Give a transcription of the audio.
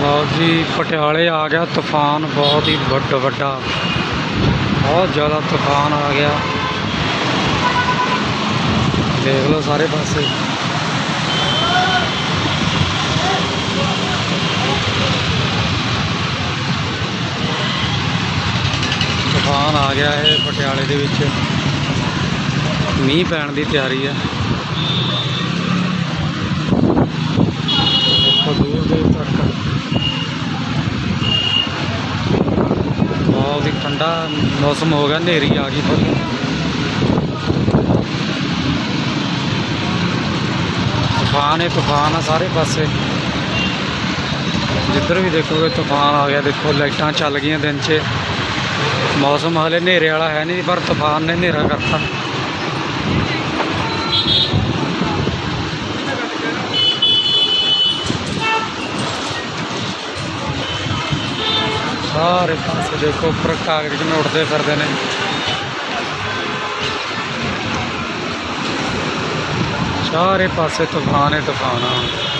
ਲਓ ਜੀ, ਪਟਿਆਲੇ ਆ ਗਿਆ ਤੂਫਾਨ, ਬਹੁਤ ਹੀ ਵੱਡਾ ਵੱਡਾ। ਬਹੁਤ ਜ਼ਿਆਦਾ ਤੂਫਾਨ ਆ ਗਿਆ। ਦੇਖ ਲਓ ਸਾਰੇ ਪਾਸੇ। ਤੂਫਾਨ ਆ ਗਿਆ ਹੈ ਪਟਿਆਲੇ ਦੇ ਵਿੱਚ। ਮੀਂਹ ਪੈਣ ਦੀ ਤਿਆਰੀ ਹੈ ਬਹੁਤ ਹੀ ਠੰਡਾ ਮੌਸਮ ਹੋ ਗਿਆ, ਹਨੇਰੀ ਆ ਗਈ ਥੋੜੀ ਤੂਫਾਨ ਹੈ, ਤੂਫਾਨ ਆ ਸਾਰੇ ਪਾਸੇ। ਜਿੱਧਰ ਵੀ ਦੇਖੋਗੇ, ਤੂਫਾਨ ਆ ਗਿਆ, ਦੇਖੋ ਲਾਈਟਾਂ ਚੱਲ ਗਈਆਂ ਦਿਨ 'ਚ। ਮੌਸਮ ਹਲੇ ਹਨੇਰੇ ਵਾਲਾ ਹੈ ਨਹੀਂ, ਪਰ ਤੂਫਾਨ ਨੇ ਹਨੇਰਾ ਕਰਤਾ। ਸਾਰੇ ਪਾਸੇ ਦੇਖੋ, ਉੱਪਰ ਕਾਗਜ਼ ਕਿਵੇਂ ਉੱਡਦੇ ਫਿਰਦੇ ਨੇ। ਸਾਰੇ ਪਾਸੇ ਤੂਫਾਨ ਹੈ, ਤੂਫਾਨ। ਆ